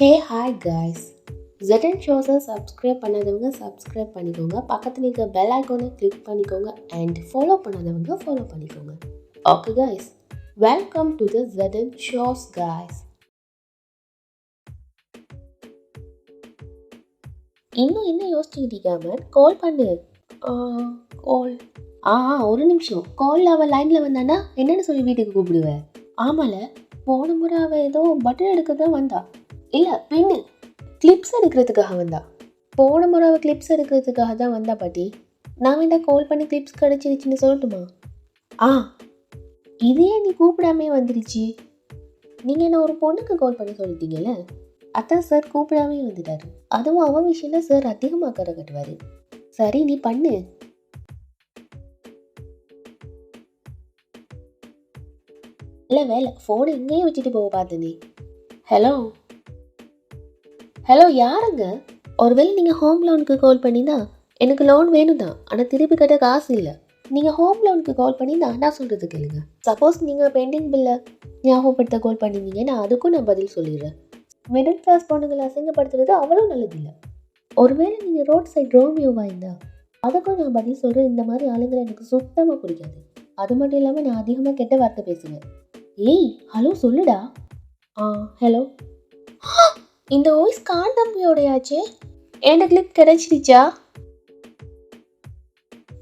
ஹே hi guys ஜெட்டன் ஷோஸை subscribe பண்ணாதவங்க சப்ஸ்கிரைப் பண்ணிக்கோங்க. பக்கத்தில் இருக்க பெல் ஐக்கோனை கிளிக் பண்ணிக்கோங்க அண்ட் ஃபாலோ பண்ணாதவங்க ஃபாலோ பண்ணிக்கோங்க. Okay guys welcome to the ஜெட்டன் shows guys இன்னும் என்ன யோசிச்சுக்கிட்டிக்காம கால் பண்ணு. கால் ஆ ஆ, ஒரு நிமிஷம். காலில் அவள் லைனில் வந்தானா? என்னன்னு சொல்லி வீட்டுக்கு கூப்பிடுவேன் ஆமால. போன முறை அவள் ஏதோ பட்டன் எடுக்க தான் வந்தா இல்லை பின்னு. கிளிப்ஸ் எடுக்கிறதுக்காக வந்தா. போன முறை அவள் கிளிப்ஸ் எடுக்கிறதுக்காக தான் வந்தா பாட்டி. நான் வேண்டாம் கால் பண்ணி கிளிப்ஸ் கிடச்சிருச்சுன்னு சொல்லட்டுமா? ஆ. இதே நீ கூப்பிடாமே வந்துருச்சு? நீங்கள் என்ன ஒரு பொண்ணுக்கு கால் பண்ணி சொல்லிட்டீங்கல்ல? அதான் சார் கூப்பிடாமே வந்துட்டாரு. அதுவும் அவன் விஷயம்ல சார் அதிகமாக கரை கட்டுவார். சரி நீ பண்ணு. இல்லை வேலை. ஃபோனை இங்கேயே வச்சுட்டு போக பார்த்தனே. ஹலோ ஹலோ யாருங்க? ஒருவேளை நீங்கள் ஹோம் லோனுக்கு கால் பண்ணினா எனக்கு லோன் வேணும் தான் ஆனால் திருப்பி கட்ட காசு இல்லை. நீங்கள் ஹோம் லோனுக்கு கால் பண்ணியிருந்தா நான் சொல்கிறது கேளுங்க. சப்போஸ் நீங்கள் பெண்டிங் பில்லை ஞாபகப்படுத்த கால் பண்ணியிருந்தீங்கன்னா அதுக்கும் நான் பதில் சொல்லிடுறேன். மிடில் கிளாஸ் பொண்ணுங்களை அசிங்கப்படுத்துறது அவ்வளோ நல்லதில்லை. ஒருவேளை நீங்கள் ரோட் சைட் ரோமியோவாக இருந்தால் அதுக்கும் நான் பதில் சொல்கிறேன் இந்த மாதிரி ஆளுங்களை எனக்கு சுத்தமாக பிடிக்காது. அது மட்டும் இல்லாமல் நான் அதிகமாக கெட்ட வார்த்தை பேசுவேன். ஏய் ஹலோ சொல்லுடா. ஆ ஹலோ இந்த வாய்ஸ் காண்டம்பியோடையாச்சே என்ன கிளிப் கிடைச்சிடுச்சா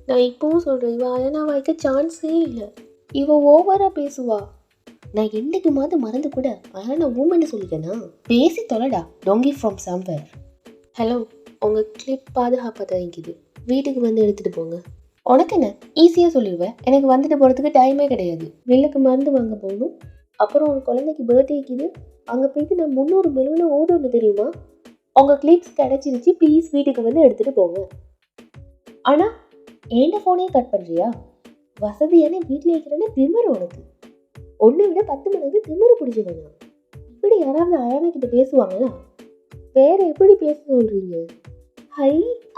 நான் இப்பவும் சொல்கிறேன் இவள் அயனா வாய்க்க சான்ஸே இல்லை இவள் ஓவராக பேசுவா. நான் என்னைக்குமாவது மறந்து கூட அயனா ஊமென்னு சொல்லிக்கனா பேசி தொலைடா டோங்கி ஃப்ரம் சம்வேர் ஹலோ உங்கள் கிளிப் பாதுகாப்பாக தான் வீட்டுக்கு வந்து எடுத்துகிட்டு போங்க. உனக்கு என்ன? ஈஸியாக சொல்லிடுவேன் எனக்கு வந்துட்டு போகிறதுக்கு டைமே கிடையாது. வெளிலுக்கு மருந்து வாங்க போகணும். அப்புறம் ஒரு குழந்தைக்கு பர்த்டே இருக்குது அங்கே போயிட்டு நான் முந்நூறு மெலுவில் ஓடணும் தெரியுமா? உங்கள் கிளிப்ஸ் கிடச்சிருச்சு ப்ளீஸ் வீட்டுக்கு வந்து எடுத்துகிட்டு போங்க. ஆனால் ஏண்ட ஃபோனே கட் பண்ணுறியா வசதியான வீட்டில் இருக்கிறேன்னு திமிரு உனக்கு. ஒன்று விட பத்து மணிக்கு திமிரு பிடிச்சி இப்படி யாராவது அயானா கிட்ட பேசுவாங்களா? வேற எப்படி பேச சொல்கிறீங்க ஹை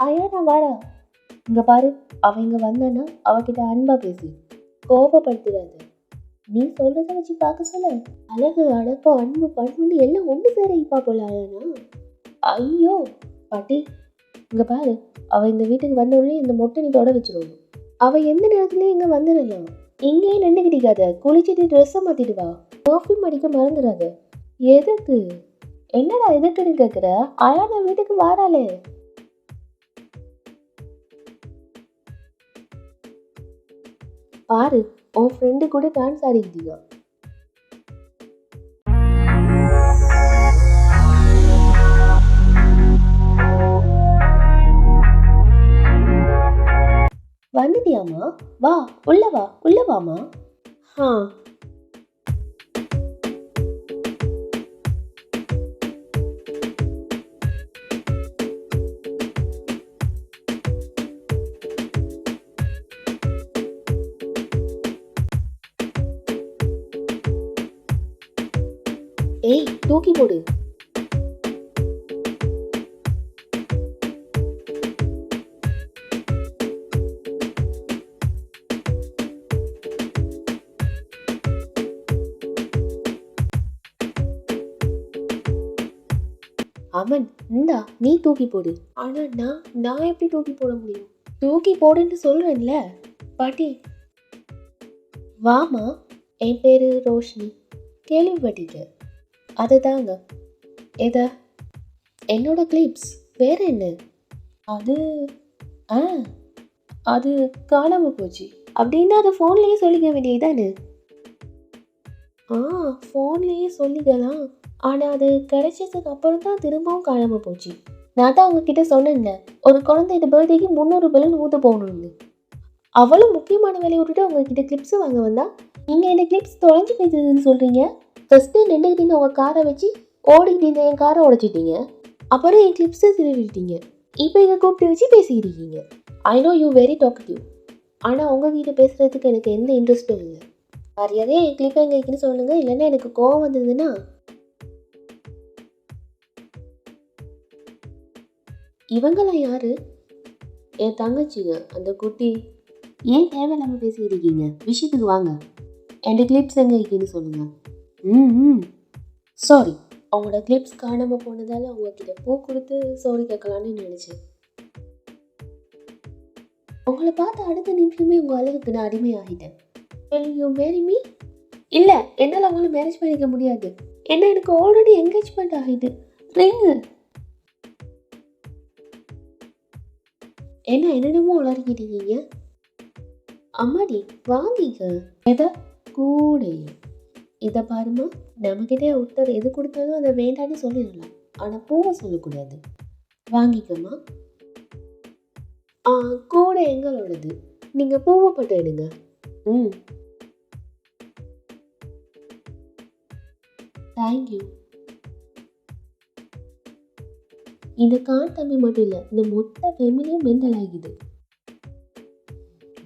அயானா வாரா இங்கே பாரு அவன் இங்கே வந்தானா அவகிட்ட அன்பா பேசி. கோபப்படுத்துறாங்க நீ சொல்றத வச்சு பார்க்க சொல்ல. அழகு அடக்கம் அன்பு பண்புன்னு எல்லாம் ஒன்று சேர இப்பா போல ஐயோ பாட்டி இங்க பாரு. அவ இந்த வீட்டுக்கு வந்த உடனே இந்த மொட்டை நீ தொட வச்சிருவோம் அவ எந்த நேரத்துலயும் இங்க வந்துடலாம் இங்கேயே நின்று கிடைக்காத. குளிச்சுட்டு ட்ரெஸ்ஸை மாத்திட்டு வா. பர்ஃப்யூம் அடிக்க மறந்துடாத எதுக்கு? என்னடா எதுக்குன்னு கேக்குற? அழகா வீட்டுக்கு வாராளே. பாரு உன் ஃப்ரெண்டு கூட டான்ஸ் ஆடிக்கிட்டீங்க வந்துட்டியாமா வா உள்ள வா உள்ள வாமா ஆ ஏய் தூக்கி போடு. அமன் இந்தா நீ தூக்கி போடு. ஆனா நான் நான் எப்படி தூக்கி போட முடியும்? தூக்கி போடுன்னு சொல்றேன்ல. பாட்டி. வாமா என் பேரு ரோஷினி. கேள்விப்பட்டிருக்கேன். அதுதாங்க. எதை? என்னோட கிளிப்ஸ் வேற என்ன? அது ஆ அது காணாம போச்சு. அப்படின்னா அதை ஃபோன்லேயே சொல்லிக்க வேண்டியதுதானே? ஆ ஃபோன்லேயே சொல்லிக்கலாம். ஆனால் அது கிடைச்சதுக்கு அப்புறம் தான் திரும்பவும் காணாம போச்சு. நான் தான் உங்ககிட்ட சொன்னேன்ல ஒரு குழந்தையோட பர்த்டேக்கு முந்நூறு பலன் ஊற்ற போகணும்னு. அவளும் முக்கியமான வேலையை விட்டுட்டு உங்ககிட்ட கிளிப்ஸ் வாங்க வந்தா? நீங்கள் இந்த கிளிப்ஸ் தொலைஞ்சு போயிடுதுன்னு சொல்கிறீங்க ஃபஸ்ட்டு நின்றுக்கிட்டு உங்கள் காரை வச்சு ஓடிக்கிட்டு இருந்த என் காரை உடைச்சிட்டீங்க. அப்புறம் என் கிளிப்ஸை திருவிட்டீங்க இப்போ எங்கள் கூப்பிட்டு வச்சு பேசிக்கிட்டு இருக்கீங்க. I know you very talkative ஆனால் உங்ககிட்ட பேசுகிறதுக்கு எனக்கு எந்த இன்ட்ரெஸ்ட்டும் இல்லை. மரியாதையாக என் கிளிப்பை எங்கே இருக்குன்னு சொல்லுங்கள் இல்லைன்னா எனக்கு கோவம் வந்ததுன்னா? இவங்களாம் யார்? என் தங்கச்சிங்க அந்த குட்டி. ஏன் தேவையில்லாமல் பேசிக்கிட்டு இருக்கீங்க? விஷயத்துக்கு வாங்க. என் கிளிப்ஸ் எங்கே இருக்குன்னு சொல்லுங்கள் ம் சாரி அவங்களோட கிளிப்ஸ் காணாமல் போனதால் அவங்கக்கிட்ட பூ கொடுத்து சாரி கேட்கலான்னு நினச்சேன். உங்களை பார்த்த அடுத்த நிமிஷமே உங்கள் அழகுக்கு நான் அடிமையாகிட்டேன் Will யூ மேரி மீ இல்லை என்னால் அவங்கள மேரேஜ் பண்ணிக்க முடியாது. ஏன்னா எனக்கு ஆல்ரெடி என்கேஜ்மெண்ட் ஆகிது ரிங்கு. என்ன என்னென்னமோ உளறிக்கிட்டீங்க அம்மாடி வாங்கிக்க. எதை கூடை இதை பாருமா நம்மக்கிட்டே ஒருத்தர் எது கொடுத்தாலும் அதை வேண்டான்னு சொல்லிடலாம். ஆனால் பூவை சொல்லக்கூடாது. வாங்கிக்கம்மா. ஆ கூட எங்களோடது. நீங்கள் பூவை போட்டு எடுங்க. ம். தேங்க்யூ இந்த கான் தம்பி மட்டும் இல்லை இந்த மொத்த ஃபேமிலியும் மெண்டல் ஆகிது.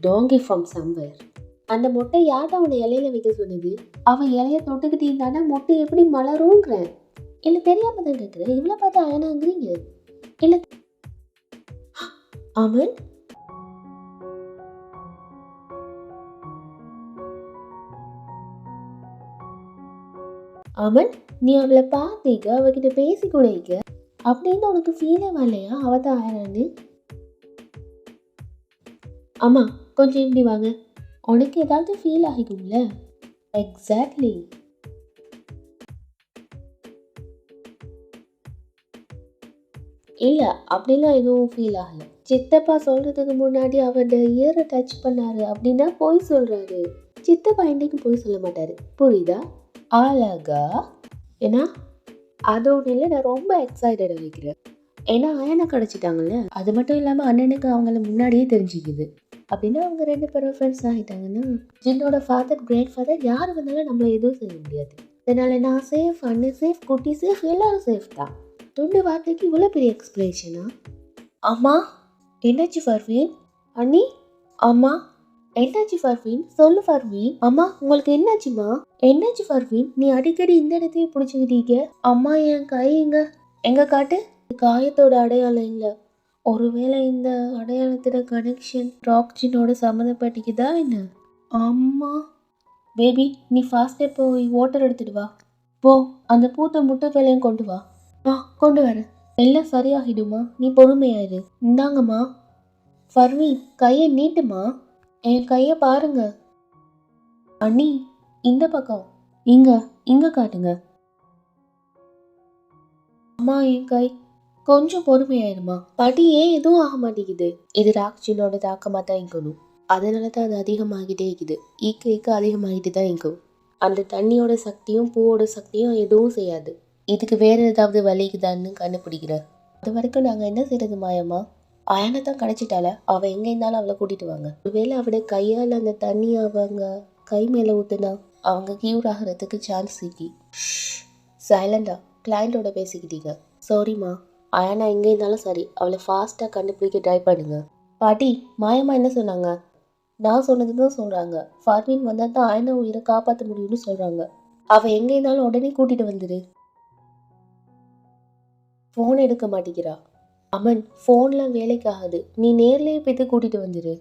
டாங்கி ஃப்ரம் சம்வேர் அந்த மொட்டை யார்கிட்ட அவனை இலையில வைக்க சொன்னது? அவள் இலைய தொட்டுக்கிட்டே இருந்தானா மொட்டை எப்படி மலருங்கிறேன் இல்லை தெரியாம தான் கேட்குறேன் இவ்வளோ பார்த்து அயனாங்கிறீங்க. இல்லை அமன்? அமன் நீ அவளை பார்த்தீங்க அவகிட்ட பேசி கூடங்க அப்படின்னு உனக்கு ஃபீலே வரலையா? அவ தான் ஆயிரான்னு ஆமாம் கொஞ்சம் இப்படி வாங்க. உனக்கு ஏதாவது ஃபீல் ஆகிக்கும்ல. எக்ஸாக்ட்லி இல்லை அப்படிலாம் எதுவும் ஃபீல் ஆகலை. சித்தப்பா சொல்கிறதுக்கு முன்னாடி அவரோட இயரை டச் பண்ணாரு அப்படின்னா போய் சொல்கிறாரு சித்தப்பா என்றைக்கும் போய் சொல்ல மாட்டாரு. புரியுதா? அழகா? ஏன்னா அதோட இல்லை நான் ரொம்ப எக்ஸைட்டட் வைக்கிறேன் ஏன்னா அயனை கிடச்சிட்டாங்கல்ல? அது மட்டும் இல்லாமல் அண்ணனுக்கு அவங்கள முன்னாடியே தெரிஞ்சுக்குது. அப்படின்னா அவங்க ரெண்டு பேரும் ஃப்ரெண்ட்ஸ் ஆகிட்டாங்கன்னா ஜின்னோட ஃபாதர் கிரேட் ஃபாதர் யார் வந்தாலும் நம்மளை எதுவும் செய்ய முடியாது. அதனால நான் சேஃப் அண்ணன் சேஃப் குட்டி சேஃப் எல்லாரும் சேஃப் தான். துண்டு வார்த்தைக்கு இவ்வளோ பெரிய எக்ஸ்பிளேஷனா அம்மா என்னாச்சு ஃபர்வீன் அண்ணி அம்மா என்னாச்சு ஃபர்வீன் சொல்லு ஃபர்வீன் அம்மா உங்களுக்கு என்னாச்சுமா? என்னாச்சு ஃபர்வீன் நீ அடிக்கடி இந்த இடத்தையும் பிடிச்சிக்கிட்டீங்க அம்மா என் கை எங்க? எங்க காட்டு? காயத்தோட அடையாளம் இல்லை. ஒருவேளை இந்த அடையாளத்தோட கனெக்ஷன் ராக்ஜினோட சம்மந்தப்பட்டிக்குதா என்ன? அம்மா. பேபி நீ ஃபாஸ்ட்டாக போய் வாட்டர் எடுத்துட்டு வா. போ அந்த பூத்த முட்டைக்கலையும் கொண்டு வா. ஆ கொண்டு வரேன். எல்லாம் சரியாகிடுமா? நீ பொறுமையாயிரு. இந்தாங்கம்மா. ஃபர்வி கையை நீட்டுமா? என் கையை பாருங்க. அண்ணி இந்த பக்கம். இங்க இங்க காட்டுங்க. அம்மா என் கை. கொஞ்சம் பொறுமையாயிருமா பாட்டி ஏன் எதுவும் ஆக மாட்டேங்குது. இது ராக்சினோட தாக்கமாக தான் இங்கணும். அதனால தான் அது அதிகமாகிட்டே இருக்குது. ஈக்க ஈக்க அதிகமாகிட்டு தான் இங்கும் அந்த தண்ணியோட சக்தியும் பூவோட சக்தியும் எதுவும் செய்யாது. இதுக்கு வேற ஏதாவது வலிக்குதான்னு கண்டுபிடிக்கிறேன். அது வரைக்கும் நாங்கள் என்ன செய்யறது மாயம்மா? அயனை தான் கிடைச்சிட்டால அவள் எங்கே இருந்தாலும் அவளை கூட்டிட்டு வாங்க. ஒருவேளை அவட கையால் அந்த தண்ணி அவங்க கை மேலே ஊத்துனா அவங்க கியூர் ஆகிறதுக்கு சான்ஸ் இருக்கு. சைலண்டா கிளைண்டோட பேசிக்கிட்டீங்க. சாரிம்மா அயனா எங்கே இருந்தாலும் சரி அவளை ஃபாஸ்ட்டாக கண்டுபிடிக்க ட்ரை பண்ணுங்க. பாட்டி மாயம்மா என்ன சொன்னாங்க? நான் சொன்னது தான் சொல்கிறாங்க ஃபார்மின் வந்தால் தான் அயனா உயிரை காப்பாற்ற முடியும்னு சொல்கிறாங்க அவள் எங்கே இருந்தாலும் உடனே கூட்டிகிட்டு வந்துடு ஃபோன் எடுக்க மாட்டேங்கிறா. அமன் ஃபோன்லாம் வேலைக்கு ஆகாது. நீ நேர்லேயே போய்த்து கூட்டிகிட்டு வந்துடு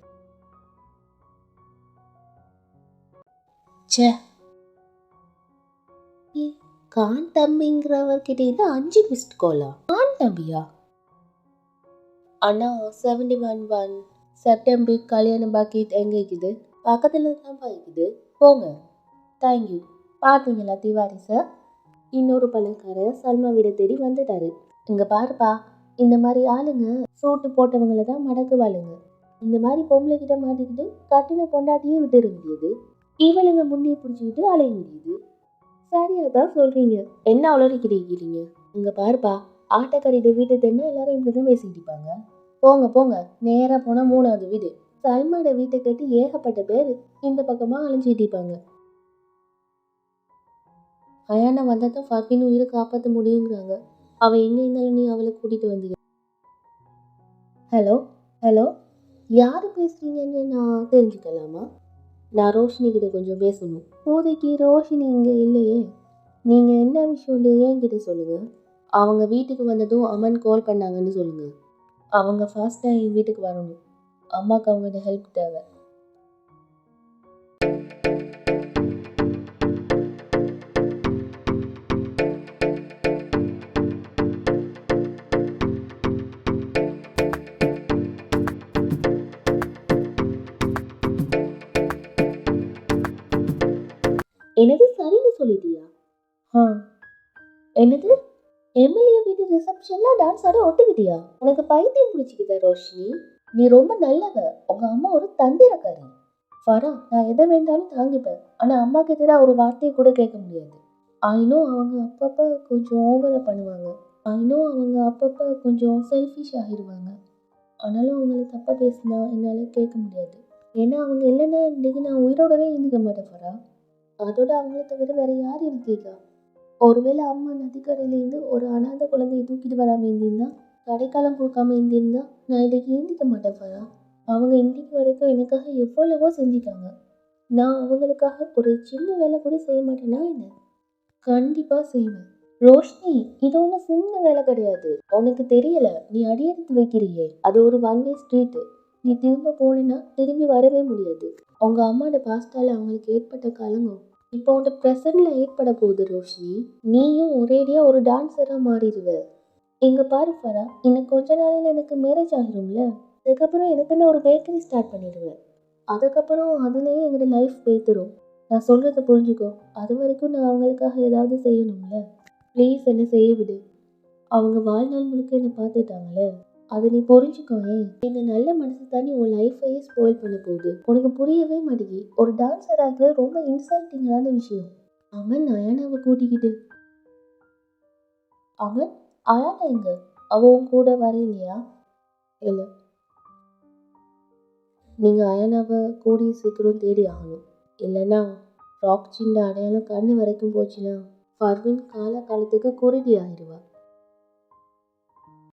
ச்சே. கான் தம்பிங்கிறவர்கிட்ட இது அஞ்சு மிஸ்ட் காலா தம்பியா? அண்ணா செவன்டி ஒன் ஒன் செப்டம்பர் கல்யாண பாக்கெட் எங்கே இருக்குது? பக்கத்தில் தான் இருக்குது. போங்க. தேங்க்யூ பார்த்தீங்களா திவாரி சார் இன்னொரு பணக்காரர் சல்மா வீட தேடி வந்துட்டாரு. இங்க பாருப்பா இந்த மாதிரி ஆளுங்க சூட்டு போட்டவங்கள தான் மடக்குவாளுங்க இந்த மாதிரி பொம்பளை கிட்ட மாட்டிக்கிட்டு கட்டின பொண்டாட்டியே விட்டுற முடியுது. இவளுங்க முன்னே பிடிச்சிக்கிட்டு அலைய முடியுது. சரியாக தான் சொல்கிறீங்க என்ன உளறிக்கிறீங்க இங்கே பாருப்பா ஆட்டக்கறிയുടെ வீட்டை தென்னா எல்லாரும் இப்படி தான் பேசிக்கிட்டு இருப்பாங்க. போங்க போங்க. நேராக போனால் மூணாவது வீடு. சல்மாட வீட்டை கட்டி ஏகப்பட்ட பேர் இந்த பக்கமாக அலைஞ்சிட்டு இருப்பாங்க. அயானா வந்தால் தான் ஃபக்கின் உயிரை காப்பாற்ற முடியுங்கிறாங்க. அவள் எங்கே இருந்தாலும் நீ அவளை கூட்டிகிட்டு வந்து ஹலோ ஹலோ. யார் பேசுகிறீங்கன்னு நான் தெரிஞ்சுக்கலாமா? நான் ரோஷினி கிட்ட கொஞ்சம் பேசணும். இப்போதைக்கு ரோஷினி இங்கே இல்லையே. நீங்கள் என்ன விஷயம்னு என்கிட்ட சொல்லுங்கள் அவங்க வீட்டுக்கு வந்ததும் அம்மன் கால் பண்ணாங்கன்னு சொல்லுங்கள் அவங்க ஃபாஸ்ட்டாக என் வீட்டுக்கு வரணும். அம்மாவுக்கு அவங்களோட ஹெல்ப் தேவை. என்னது சரின்னு சொல்லிட்டியா? ஆ. என்னது? எம்எல்ஏ வீட்டு ரிசப்ஷன்ல டான்ஸ் ஆட ஒத்துக்கிட்டியா உனக்கு பைத்தியம் பிடிச்சிக்கிட்ட ரோஷினி. நீ ரொம்ப நல்லவ. உங்க அம்மா ஒரு தந்திரக்காரி. ஃபரா நான் எதை வேண்டாலும் தாங்கிப்பேன். ஆனா அம்மாக்கு எதிராக ஒரு வார்த்தையை கூட கேட்க முடியாது. ஆயினோ அவங்க அப்பப்போ கொஞ்சம் ஓவரை பண்ணுவாங்க. ஆயினோ அவங்க அப்பப்போ கொஞ்சம் செல்ஃபிஷ் ஆகிடுவாங்க. ஆனாலும் அவங்கள தப்பாக பேசினா என்னால் கேட்க முடியாது. ஏன்னா அவங்க இல்லைன்னா இன்றைக்கி நான் உயிரோடவே இருந்துக்க மாட்டேன் ஃபரா. அதோட அவங்கள தவிர வேற யார் எனக்கு ஒருவேளை அம்மா நதிக்கரையிலேருந்து ஒரு அனாதை குழந்தையை தூக்கிட்டு வராமல் இருந்திருந்தா கடைக்காலம் கொடுக்காம இருந்திருந்தா நான் இன்றைக்கி ஏந்திக்க மாட்டேன் பரா அவங்க இன்றைக்கு வரைக்கும் எனக்காக எவ்வளவோ செஞ்சுட்டாங்க. நான் அவங்களுக்காக ஒரு சின்ன வேலை கூட செய்ய மாட்டேன்னா என்ன? கண்டிப்பாக செய்வேன். ரோஷினி இது ஒன்றும் சின்ன வேலை கிடையாது. உனக்கு தெரியல நீ அடியெடுத்து வைக்கிறியே. அது ஒரு ஒன் வே ஸ்ட்ரீட்டு நீ திரும்ப போனேன்னா திரும்பி வரவே முடியாது. உங்கள் அம்மாவோட பாஸ்டால் அவங்களுக்கு ஏற்பட்ட கலங்கும் இப்போ உன்னோட ப்ரெசன்ட்ல ஏற்பட போகுது ரோஷினி. நீயும் ஒரேடியா ஒரு டான்ஸராக மாறிடுவ. இங்கே பாரு ஃபரா இன்னும் கொஞ்ச நாளில் எனக்கு மேரேஜ் ஆகிரும்ல அதுக்கப்புறம் எனக்குன்னு ஒரு பேக்கரி ஸ்டார்ட் பண்ணிடுவேன் அதுக்கப்புறம் அதுலேயே எங்களோட லைஃப் பேத்துரும். நான் சொல்கிறத புரிஞ்சுக்கோ. அது வரைக்கும் நான் அவங்களுக்காக ஏதாவது செய்யணும்ல. ப்ளீஸ் என்ன செய்ய விடு. அவங்க வாழ்நாள் முழுக்க என்னை பார்த்துட்டாங்களே அதை நீ புரிஞ்சுக்கோயே இந்த நல்ல மனசு தாண்டி உன் லைஃபையே ஸ்பாயில் பண்ண போகுது. உனக்கு புரியவே மாட்டேங்கி ஒரு டான்ஸர் ஆகிறது ரொம்ப இன்சல்ட்டிங்கான விஷயம். அவன் அயானாவை கூட்டிக்கிட்டு. அவன் அயானா எங்க? அவன் கூட வர இல்லையா இல்லை. நீங்கள் அயானாவை கூடிய சீக்கிரம் தேடி ஆகணும். இல்லைன்னா ராக் சின்ன அடையாளம் கண்ணு வரைக்கும் போச்சுன்னா ஃபர்வின் கால காலத்துக்கு குருடி ஆயிடுவா.